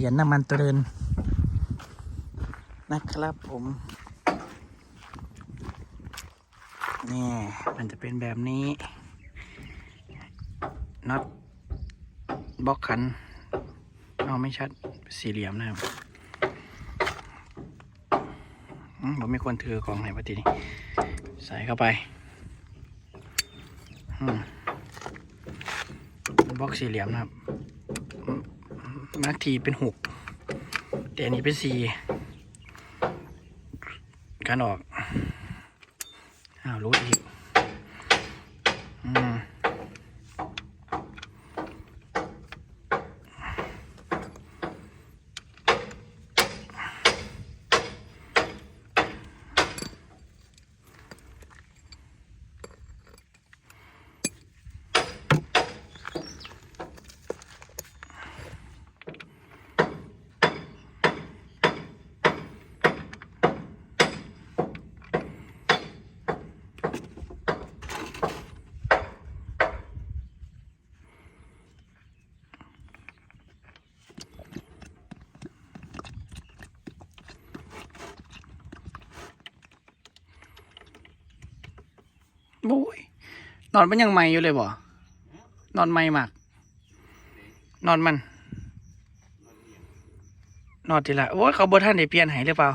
ปลี่ยนน้ำมันตัวเดินนะครับผมนี่มันจะเป็นแบบนี้น็อตบล็อกคัน เอาไม่ชัดสี่เหลี่ยมนะครับผมไม่ควรถือกล่องไหนปะทีนี้ ใส่เข้าไปบล็อกสี่เหลี่ยมนะครับ มาร์กทีเป็นหกแต่อันนี้เป็นสี่การออก นอนมันยังใหม่อยู่เลยบ่ นอนใหม่มาก นอนมัน นอนทีละโอ้ยเขาบท่านได้เปลี่ยนให้หรือเปล่า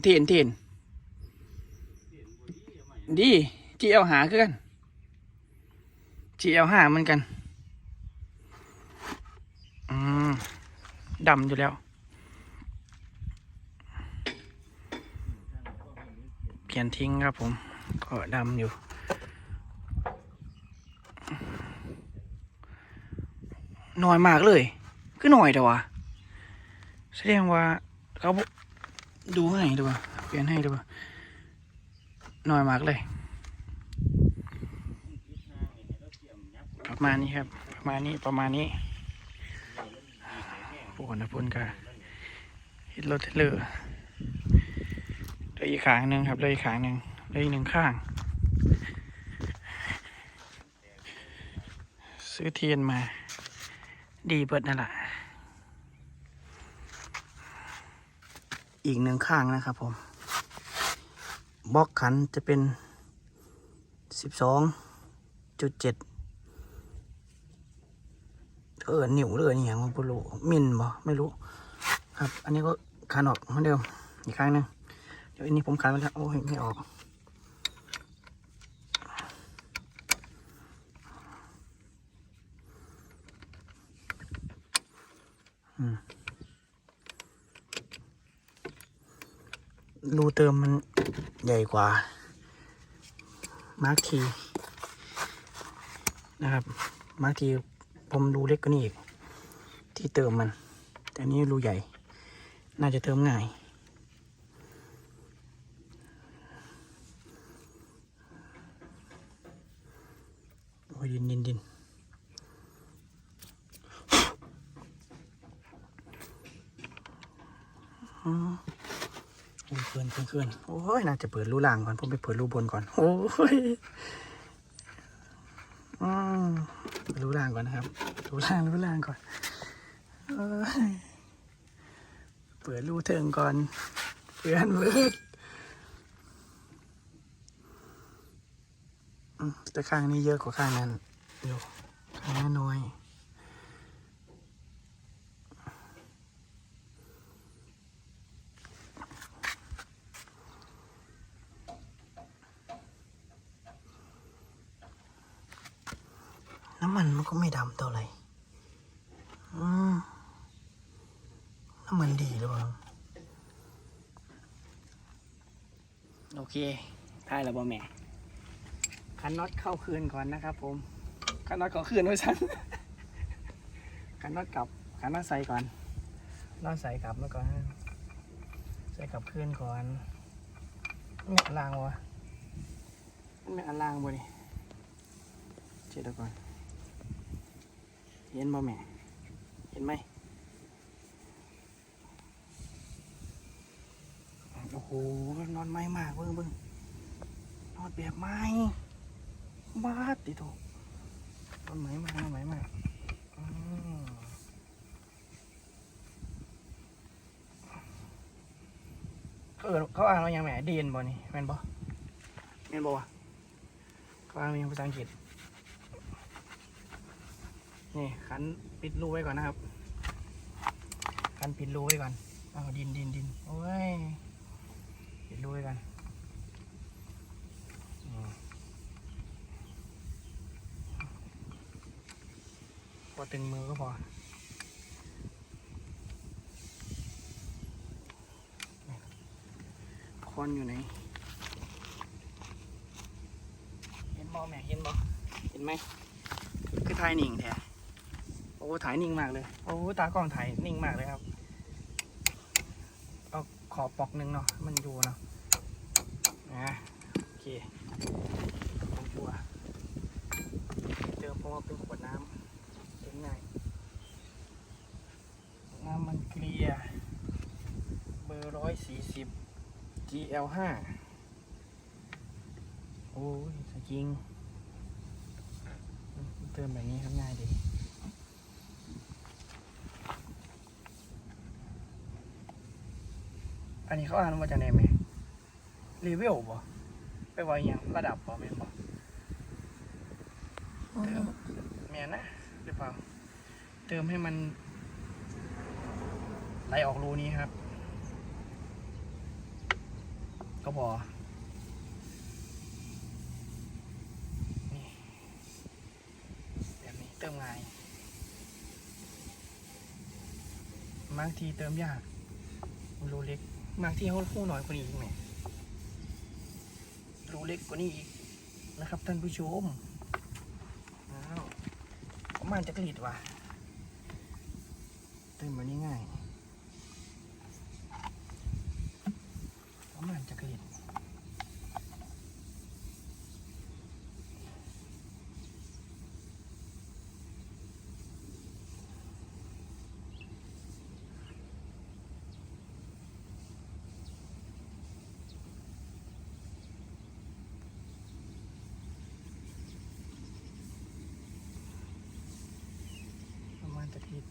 เทียนเทียนดีจีเอลหาคือกันจีเอลหาเหมือนกัน อืมดำอยู่แล้ว เปลี่ยนทิ้งครับผมก็ดำอยู่ หน้อยมากเลย คือหน่อยแต่ว่าแสดงว่าเขาดูให้ดูว่าเปลี่ยนให้ดูว่าน้อยมากเลยประมาณนี้ครับประมาณนี้ประมาณนี้พวกนะพุ่นก็เฮ็ดรถเทรลเลอร์ เลยอีกขางหนึ่งครับเลยอีกขางหนึ่งเลยอีกหนึ่งข้าง ซื้อเทียนมา ดีเบิดนั่นแหละอีกหนึ่งข้างนะครับผมบล็อกขันจะเป็นสิบสองจุดเจ็ดเออหนิวเลยอย่างมันไม่รู้มินบ่ไม่รู้ ครับ อันนี้ก็ขันออกเหมือนเดิมอีกข้างหนึ่ง เดี๋ยวอันนี้ผมขันแล้วโอ้ยไม่ออก รูเติมมันใหญ่กว่า มาร์คทีนะครับ มาร์คทีผมรูเล็กกว่านี้อีก ที่เติมมัน แต่นนี้รูใหญ่ น่าจะเติมง่าย โอ้ยดินดินดิน อืมโอ้ยเพื่อนเพื่อนเพื่อนโอ้ยน่าจะเปิดรูล่างก่อน ผมไปเปิดรูบนก่อน โอ้ยอืมเปิดรูล่างก่อนนะครับรูล่างรูล่างก่อนเอ้ยเปิดรูเทิงก่อน เพื่อนเพื่อนอืมแต่ข้างนี้เยอะกว่าข้างนั้นอยู่ข้างนั้นน้อยน้ำมันมันก็ไม่ดำเท่าไหร่อืม น้ำมันดีหรือเปล่าโอเคได้แล้วบ่แม่คันน็อตเข้าคืนก่อนนะครับ ผมคันน็อตเข้าคืนไว้ฉันคันน็อตกลับคันน็อตใส่ก่อนน็อตใส่กลับมาก่อนใส่กลับคืนก่อนไม่อันล่างวะไม่อันล่างบ่ดิเช็ดเอาก่อนเห็นบ่แม่เห็นไหม โอ้โหนอนไม้มากเบิ่งเบิ่งนอนแบบไม้บาดติโถเอาไหมมาเอาไหมมาอืมเขาเอิ้นเขาอ่านว่าหยังแหมเดนบ่นี่แม่นบ่แม่นบ่วะเขาอ่านว่าหยังภาษาอังกฤษนี่ขันปิดรูไว้ก่อนนะครับขันปิดรูไว้ก่อนเอาดินดินดินโอ้ย ปิดรูไว้ก่อนอืมพอตึงมือก็พอคอนอยู่ไหน เห็นบอแม่เห็นบอเห็นไหมคือถ่ายนิ่งแท้โอ้ถ่ายนิ่งมากเลย โอ้ตากล้องถ่ายนิ่งมากเลยครับ ขอปอกหนึ่งเนาะมันอยู่เนาะนะโอเคผมชัวเติมเพราะว่าเป็นขวดน้ำเป็นไงน้ำมันเกลียเบอร์ร้อยสี่สิบ GL ห้าโอ้ยสจริง เติมแบบนี้ครับง่ายดี อันนี้เขาอ่านมาจากไหนไหมรีวิวบ่ไปว่าอย่างระดับบ่แม่นบ่เติมแม่นนะหรือเปล่า เติมให้มันไหลออกรูนี้ครับ ก็พอนี่แบบนี้เติมง่ายบางทีเติมยากรูเล็ก มากที่เขาคู่หน่อยกว่านี้อีกไหมรูเล็กกว่านี้อีกนะครับท่านผู้ชมอ้าวประมาณจะกรีดว่ะเติมแบบนี้ง่ายประมาณจะกรีด จะกรีด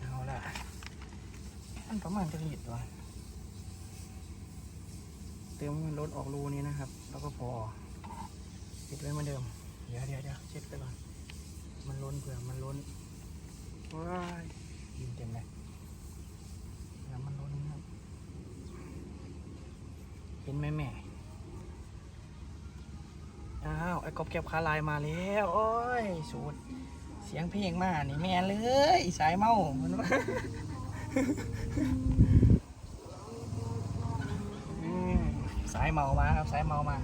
เอาละอันประมาณจะหลีดวะเติมให้มันลดออกรูนี้นะครับ แล้วก็พอปิดไว้เหมือนเดิม เดี๋ยวเดี๋ยวเดี๋ยวเช็ดไปก่อน มันล้นเผื่อมันล้นว้าย ยินเต็มเลยแล้วมันล้นนะครับเห็นไหมแม่อ้าวไอ้กบเก็บคาลายมาแล้วโอ้ยสูตรเสียงเพลงมานี่แม่เลยสายเมามันว่าสายเมามาครับสายเมามา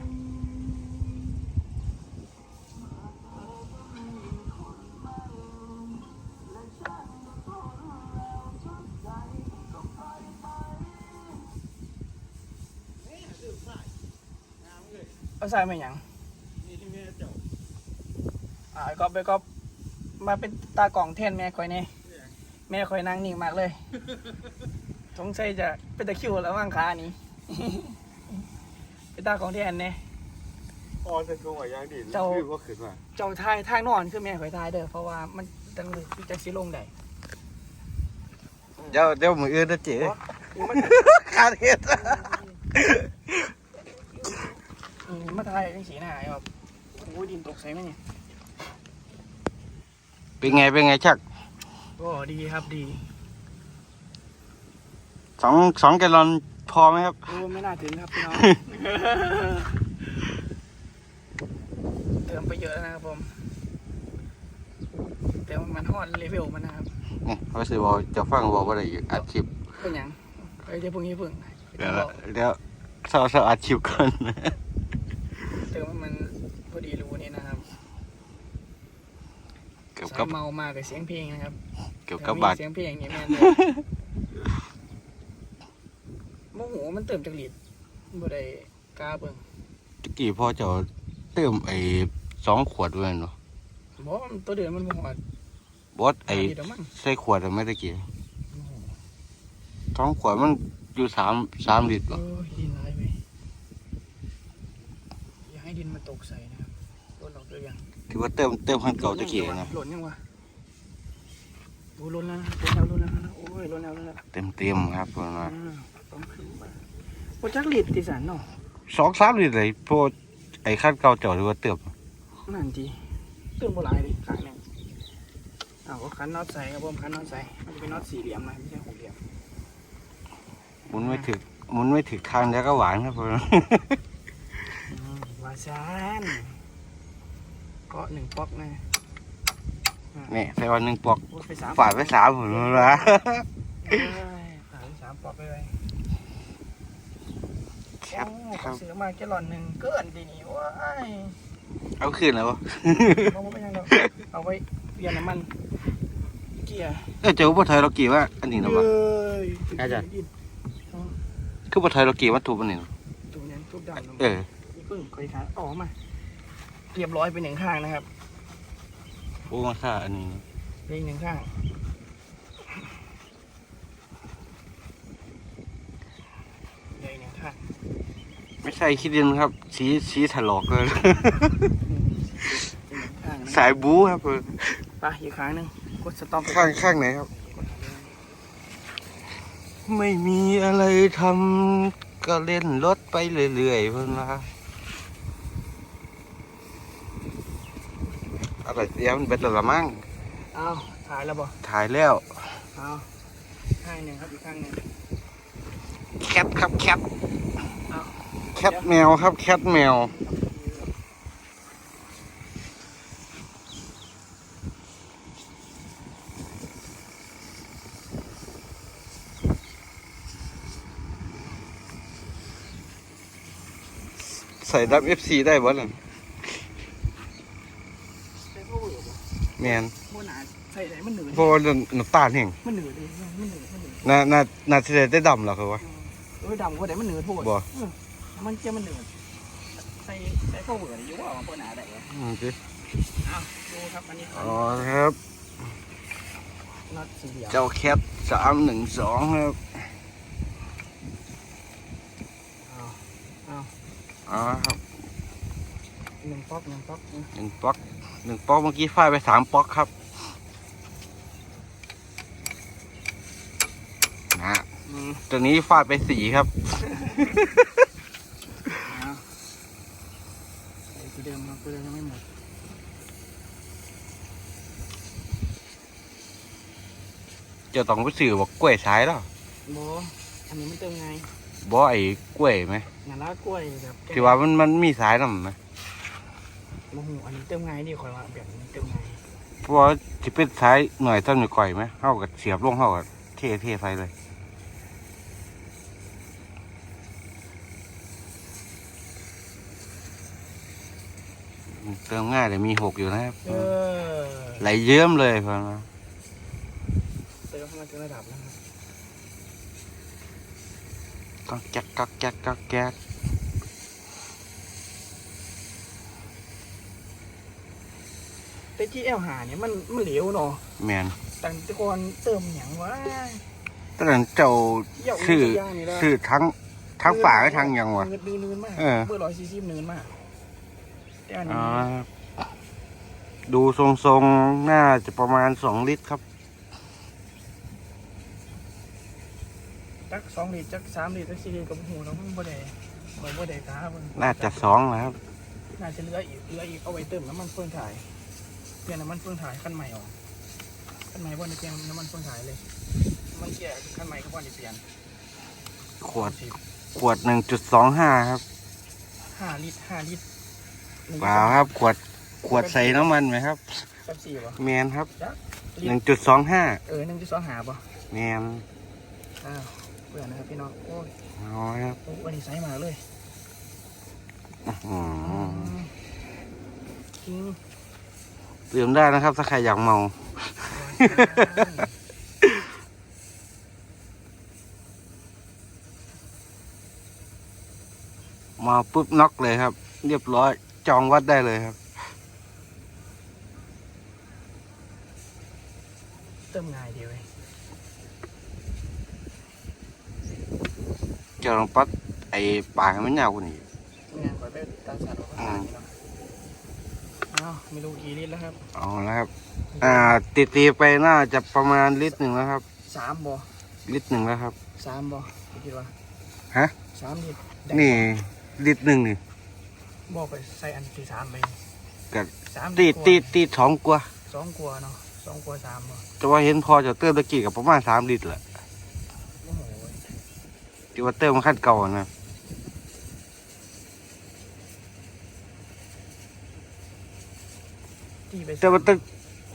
าสายมาหยังอ่าไอ้ก๊อฟไอ้ก๊อฟมาเป็นตากล่องแทนแม่คอยเนี่ยแม่คอยนั่งนิ่งมากเลยสงสัยจะเป็นตะคริวแล้วว่างขานี้เป็นตากล่องแทนเนี่ยออนเป็นตัวหัวยางดีเจ้าคือว่าขึ้นมาเจ้าทายทางนอนคือแม่คอยทายเด้อเพราะว่ามันจังเลยที่จะสิลงได้เดี๋ยวเดี๋ยวมืออื่นนะเจ๊มันขาดเห็ด อืมมาทายังสีหน้าไอ้บบโอ้ยดินตกใส่ไหมเนี่ยเป็นไงเป็นไงชักก็ดีครับดีสองสองแกลลอนพอไหมครับโอ้ไม่น่าถึงครับพี่น้องเติมไปเยอะแล้วนะครับผมแต่ว่ามันฮอดเลเวลมันนะครับนี่เขาสิบอกจะฟังบอกว่าอะไรอีกอัดคลิปเป็นยังไอ้เดี๋ยวพวกนี้พิ่งเดี๋ยวเดี๋ยวเศร้าเราอัดคลิปก่อนนพ อดีรู้นี่นะครับเกี่ยวสากับยเมามากกับเสียงเพลงนะครับเกี่ยวกับบัตรเสียงเพลงนี่แม่นเลยโมโหมันเติมจังหลีดบ่ได้กล้าเบิ่งตะกี้พ่อเจะเติมไอ้สองขวดด้วยเนาะบอกว่ามันตัวเดือนมันบ่ฮอดบอสไอ้เดี๋ยวมันใส่ขวดอะไม่ได้กี่ท้องขวดมันอยู่สามสามลิตรโอ้บ่ยดินไหลไปอย่าให้ดิ นมาตกใส่นะครับรถเราด้วยยังที่ว่าเติมเติมคันเก่าตะกี้นะหล่นยังวะโอ้ยหล่นแล้วนะหล่นแล้วหล่นแล้วนะโอ้ยหล่นแล้วหล่นแล้วเต็มเต็มๆครับผมว่าอ่าต้องขึ้นมาโอ้จักลิดติสันเนาะสองสามลิตรเลยพวกไอ้คันเก่าเจ้าที่ว่าเติมนั่นทีตื่นโบราณดิขางหนึงอ้าวก็คันน็อตใส่ครับผมคันน็อตใส่มันจะเป็นน็อตสี่เหลี่ยมนะไม่ใช่หกเหลี่ยมหมุนไม่ถึกหมุนไม่ถึกทางแล้วก็หวานครับผม อืมวาซานเก็หนึ่งป๊อกนะนี่ใส่วันหนึ่งปอกโอ้ยไปสามฝาดไว้สามผมนะเอ้ยฝาดไปสามป๊อกไปเลยแคโอ้บคเขารับซื้อมาแกลลอนหนึ่งเกินดีนี่ว้ายเอาขึ้นแล้ววะเอาไปยังเราเอาไว้เปลี่ยนน้ำมันเกียร์เออเจ้าบ่ไทยเรากี่ว่าอันนี้นะวะเอ้ยอาจารย์ดินคือบ่ไทยเรากี่ว่าถูกอันนี้นะตัวนี้ทุบดำลงเออ นี่ปึ้งคอยขาออกมาเรียบร้อยไปหนึ่งข้างนะครับโอ้มาค่าอันนี้เรียงหนึ่งข้างเรียงหนึ่งข้างไม่ใช่คิดดินครับสีสีถลอกเลยเรียงหนึ่งข้างนะสายบู๊ครับผมไปอีกครั้งหนึ่งกดสต็อปข้างข้างไหนครับ ไม่มีอะไรทำก็เล่นรถไปเรื่อยๆเพิ่นว่า อะไรเดี๋ยวมันเป็นตัวละมั่งเอาถ่ายแล้วบ่ถ่ายแล้วเอาข้างหนึ่งครับอีกข้างหนึ่งแคทครับแคทเอาแคทแมวครับแคทแมวใส่ดับเอฟซีได้บ่ล่ะ ใส่พวกเวอร์บ่ แมนโบหนาใส่ไหนมันเหนื่อยเพราะว่าน้ำตาลแห้งมันเหนื่อยเลยมันเหนื่อยมันเหนื่อยน่าน่าน่าจะได้ดำเหรอครับวะเออดำกว่าไหนมันเหนื่อยโพดบ่เออมันเจ้ามันเหนื่อยใส่ใส่พวกเวอร์อยู่ว่าโบหนาได้เหรออืมจิเอาดูครับอันนี้อ๋อครับน็อตสีเหลี่ยมเจ้าแคทสามหนึ่งสองครับเอาเอาอ๋อครับหนึ่งป๊อกหนึ่งป๊อกอืมหนึ่งป๊อก หนึ่งป๊อกเมื่อกี้ฟาดไปสามป๊อกครับนะอืมตัวนี้ฟาดไปสี่ครับเอาใส่ที่เดิมครับที่เดิมยังไม่หมดเจะต้องไปสื่อบอกกล้วยสายแล้วโบอันนี้มันเติมไงบ่ไอ้กล้วยไหมงานละกล้วยแบบแกะที่ว่ามันมันมีสายนำไหม โมโหอันนี้เติมไงดีคอยว่าแบบนี้เติมไงเพราะว่าจะเป็นสายหน่อยต้นหน่อยก่อยไหมเข้ากับเสียบลงเข้ากับเท่เท่ใส่เลยเติมง่ายแต่มีหกอยู่นะครับเออไหลเยิ้มเลยพอมาเติมให้มันถึงระดับนะครับก็แก๊กก็แก๊กก็แก๊ก แต่ที่แอลหาเนี่ยมันมันเหลวเนาะแมนแต่แตะกอนเติมอย่างวะตอนนั้นเจ้าเยี่ยวชื่อสักย่างนี่ละคือทั้งทั้งฝ่าและทั้งหยังวะเนืดเนืนมากเออเบอร์ร้อยสี่สิบเนืนมากแต่อันอ๋นี้อดูทรงๆ น่าจะประมาณสองลิตรครับจักสองลิตรจักสามลิตรจักสี่ลิตรกับหูเราะมันบ่ได้บ่บ่ได้ท้ามันน่าจะสองแล้วครับ น่าจะเหลืออีกเหลืออีกเอาไว้เติมน้ำมันเฟืองถ่าย เปลี่ยนน้ำมันเฟืองถ่ายขั้นใหม่ออกขั้นใหม่บ่ได้เปลี่ยนน้ำมันเฟืองถ่ายเลยมันเกี่ยขั้นใหม่ก็บ่ได้เปลี่ยนขวดขวดหนึ่งจุดสองห้าครับห้าลิตรห้าลิตรหนึ่งเปล่าครับ ขวดขวดใส่น้ำมันไหมครับแป๊บสี่ป่ะแมนครับลิหนึ่ตงรจุดสองห้าเออหนึ่งจุดสองหาป่ะแมนอ้าวเบื่อนะครับพี่น้องโอ้ยเอาครับโอ้วันนี้ใส่มาเลยอื้อหือจริง ดื่มได้นะครับ ถ้าใครอยากเมา มาปุ๊บน็อกเลยครับ เรียบร้อยจองวัดได้เลยครับติมง่ายดีเว้ยเจ้าลองปัดไอ้ปากให้มันยาวกว่านี้ งานก่อนไปตาสัตว์ออกมาเนาะ อ้าวไม่รู้กี่ลิตรแล้วครับเอาแล้วครับ อ่าตีตีๆไปน่าจะประมาณลิตรหนึ่งแล้วครับ สามบ่ลิตรหนึ่งแล้วครับ สามบ่คิดว่าฮะ สามลิตรได้นี่ลิตรหนึ่งนี่บอกไปใส่อันที่สามไปก็สามตีลิตรตีตีสองกว่าสองกลัวเนาะสองกลัวสามบ่แต่ว่าเห็นพอจะเติมตะกี้กับประมาณสามลิตรแหละโอ้โหที่ว่าเติมมันขั้นเก่านะ ตีไปแต่ว่าตึก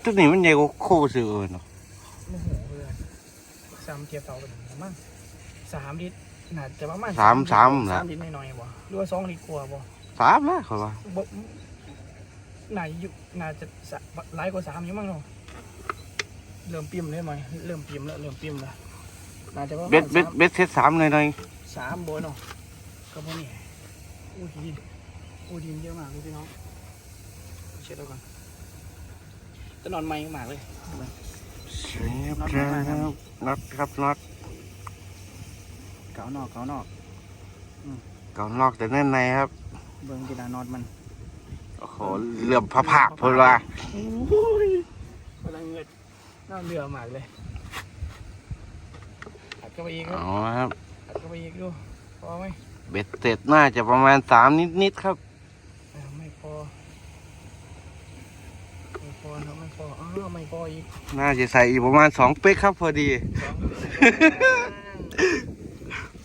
ตึกนี้มันใหญ่กว่าโคซื้อเออเนาะโอ้โหเพื่อนสามเทียบเท่ากันมั้งสามลิตรน่าจะประมาณสามสามสาละมลิตรหน่อยๆบ่หรือว่าสองลิตรกว่าบ่สามละเขาว่าบ่น่าอยู่น่าจะสะหลายกว่าสามอยู่มั้งเนาะเริ่มปิ่มเลยไหมเริ่มปิ่มแล้วเริ่มปิ่มแล้วน่าจะประมาณเบ็ดเบ็ดสามเบ็ดเซตสามหน่อยหน่อยสามโบเนาะก็พวกนี้อู้ดินอู้ดินเยอะมากเลยพี่น้องเช็ดแล้วก่อน จะนอนไม่มากเลยเชฟครับน็อตครับน็อตเก่านอกเก่านอกเก่านอกแต่แน่นในครับ เบิ้งกีฬานอดมันโอ้โหเหลื่อมผาผาพลว่าโอ้ยกำลังเงือดน่าเรือมากเลยอัดเข้าไปอีกครับเอาละครับอัดเข้าไปอีกดูพอไหมเบ็ดเสร็จน่าจะประมาณสามนิดๆครับ อ่าไม่พอไม่พ อครับไม่พออ้าวไม่พออีกน่าจะใส่อีกประมาณสองเป๊กครับพอดีสอง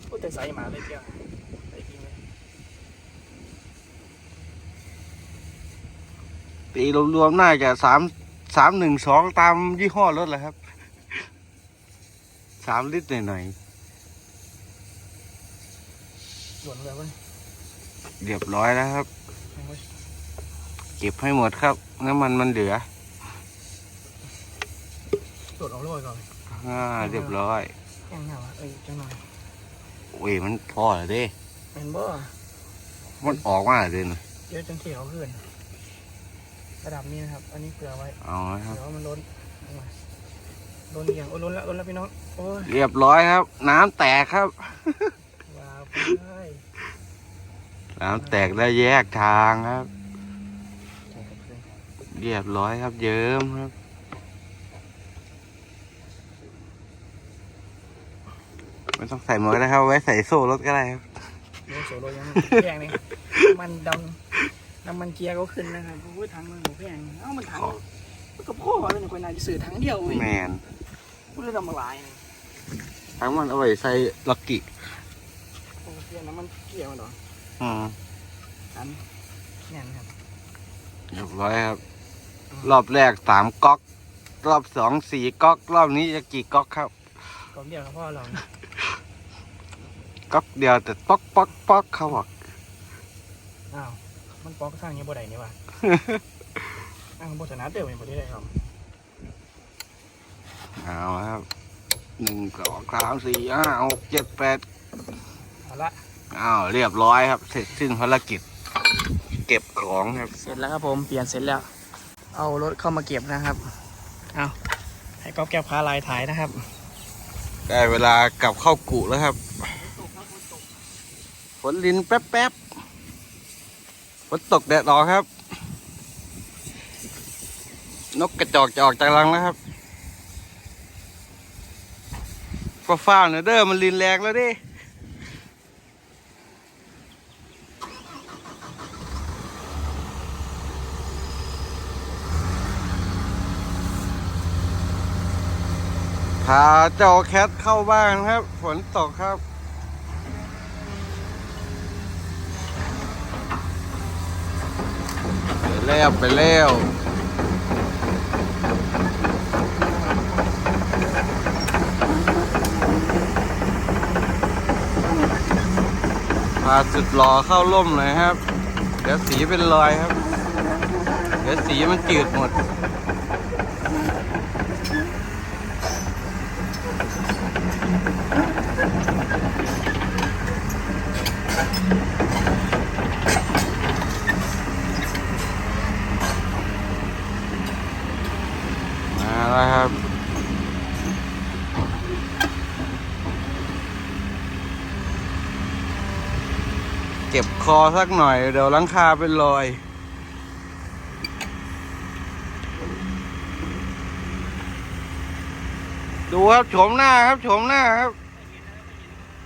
พูดแต่ใส่หมาเลยเจ้าใส่จริงเลยตีรวมๆน่าจะสามสามหนึ่งสองตามยี่ห้อรถแหละครับสามลิตรหน่อยหล่นเลยเว้ยๆเรียบร้อยแล้วครับเอาไว้เก็บให้หมดครับ น้ำมันมันเหลือ หล่นเอาเลยก่อนอ่าเรียบร้อยแห้งเหงาเอ้ยจังหน่อยโอ้ยมันพอแล้วเด้เป็นบ่มันออกมาแล้วเด้นะเดี๋ยอะจังเขียวขึ้นระดับนี้นะครับ อันนี้เกลือไว้เอาละครับเดี๋ยวมันล้นเอามาล้นเอียงโอ้ยล้นแล้วล้นแล้วพี่น้องโอ้ยเรียบร้อยครับ น้ำแตกครับ ว้าวไปเลยน้ำแตกแล้วแยกทางครับ เรียบร้อยครับเยิ้มครับ ไม่ต้องใส่หมวกก็ได้ครับ ไว้ใส่โซ่รถก็ได้ครับเดี๋ยวโซโลยังแพงนี่มันดำน้ำมันเกียร์ก็ขึ้นนะครับโอ้ยถังมันหมูแพงเอ้ามันถังมันก็พ่อเลยเนี่ยคนน่าจะซื้อถังเดียวเว้ยแมนพูดเรื่องมาหลายนี่ทั้งมันเอาไว้ใส่ล็อกกี้โอ้เกียร์น้ำมันเกียร์มันเหรออืมอันแน่นครับเรียบร้อยครับ รอบแรกสามก๊อก รอบสองสี่ก๊อก รอบนี้จะกี่ก๊อกครับกองเดียวกับพ่อเรา ก๊อกเดียวแต่ป๊อกป๊อกป๊อกเขาบอกอ้าวมันปอกสร้างอยังบ่ได้นี่วะ อ้าวบทนาเติมเป็นบ่ได้เลยครับเอาละครับหนึ่งสองสามสี่ห้าหกเจ็ดแปดเอาละอ้าวเรียบร้อยครับ เสร็จสิ้นภารกิจ เก็บของครับ เสร็จแล้วครับผมเปลี่ยนเสร็จแล้ว เอารถเข้ามาเก็บนะครับเอาให้ก๊อฟแก้วพาลายถ่ายนะครับ ได้เวลากลับเข้ากุแล้วครับฝ นลินแป๊บแป๊บฝนตกแดดออกครับ นกกระจอกจะออกจากรังแล้วครับฟ้าฟ้าๆหน่ยเด้อมันลินแรงแล้วดิพาเจ้าแคทเข้าบ้านครับ ฝนตกครับ ไป แล้วไปแล้วพาสุดหล่อเข้าร่มเลยครับ เดี๋ยวสีเป็นรอยครับ เดี๋ยวสีมันจืดหมด มาแล้วครับ ก็บ คอสักหน่อย เดี๋ยวลังคาเป็นรอย ดูครับโฉมหน้าครับโฉมหน้าครับ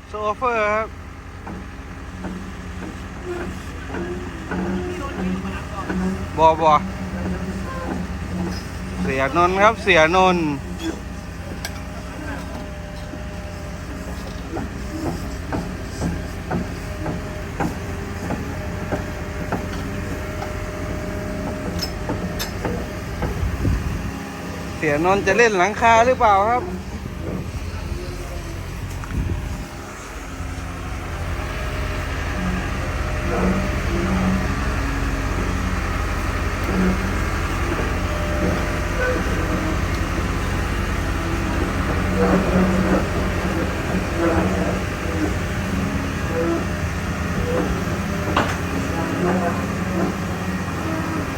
โซเฟอร์ครับบอบอเสียนนครับ เสียนน ยนนจะเล่นหลังคาหรือเปล่าครับ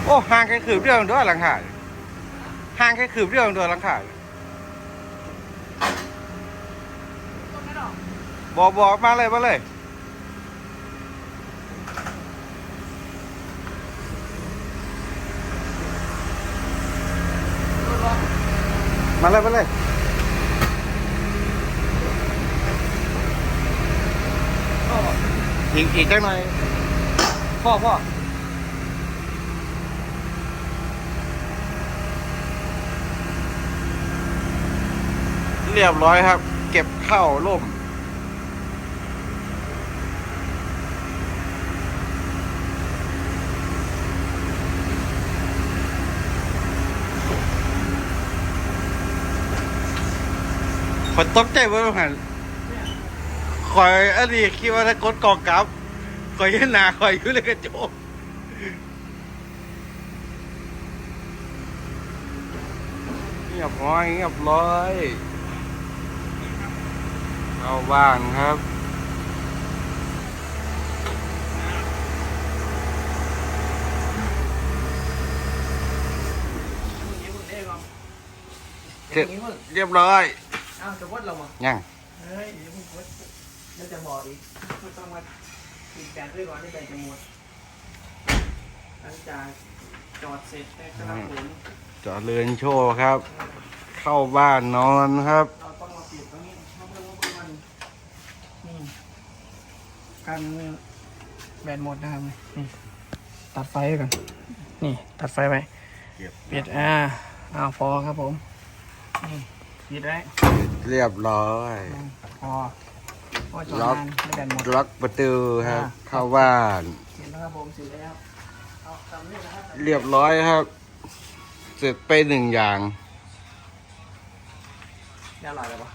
โอ้ห่างแค่คืบเดียวด้วยหลังคา ห่างแค่คืบเดียวด้วยหลังคาบอบอมาเลยมาเลยมาเลยมาเลยอีกอีกจังหน่อยพ่อพ่อ เรียบร้อยครับ เก็บเข้าร่ม ขอตกใจเว่าหันคอยอันนี้คิดว่าถ้ากดกองกับคอยเห็นหนาคอยอยู่ในกระจกเงียบร้อยเงียบร้อย เข้าบ้านครับเสร็จเรียบร้อยอ้าวจะวดเราบ่ยังเฮ้ยเดี๋ยวมึงวดเดี๋ยวจะบอกอีกไม่ต้องมาปิดแบตด้วยก่อนที่แบตจะหมดหลังจากจอดเสร็จนะครับผมจอเรือนโชว์ครับ เข้าบ้านนอนครับ เราต้องมาปิดตรงนี้เพราะเพื่อนว่ามันนี่ กันแบตหมดนะครับนี่ตัดไฟไว้ก่อนนี่ตัดไฟไว้ปิดอ่าเอาพอครับผมนี่ปิดไว้เรียบร้อยพอพอจอดล็อกนานไม่แบตหมดล็อกประตูครับอ่าเข้าบ้านเสร็จแล้วครับผมเสร็จแล้วเอาตามนี้นะครับเรียบร้อยครับเสร็จไปหนึ่งอย่างเรียบร้อยแล้วปะ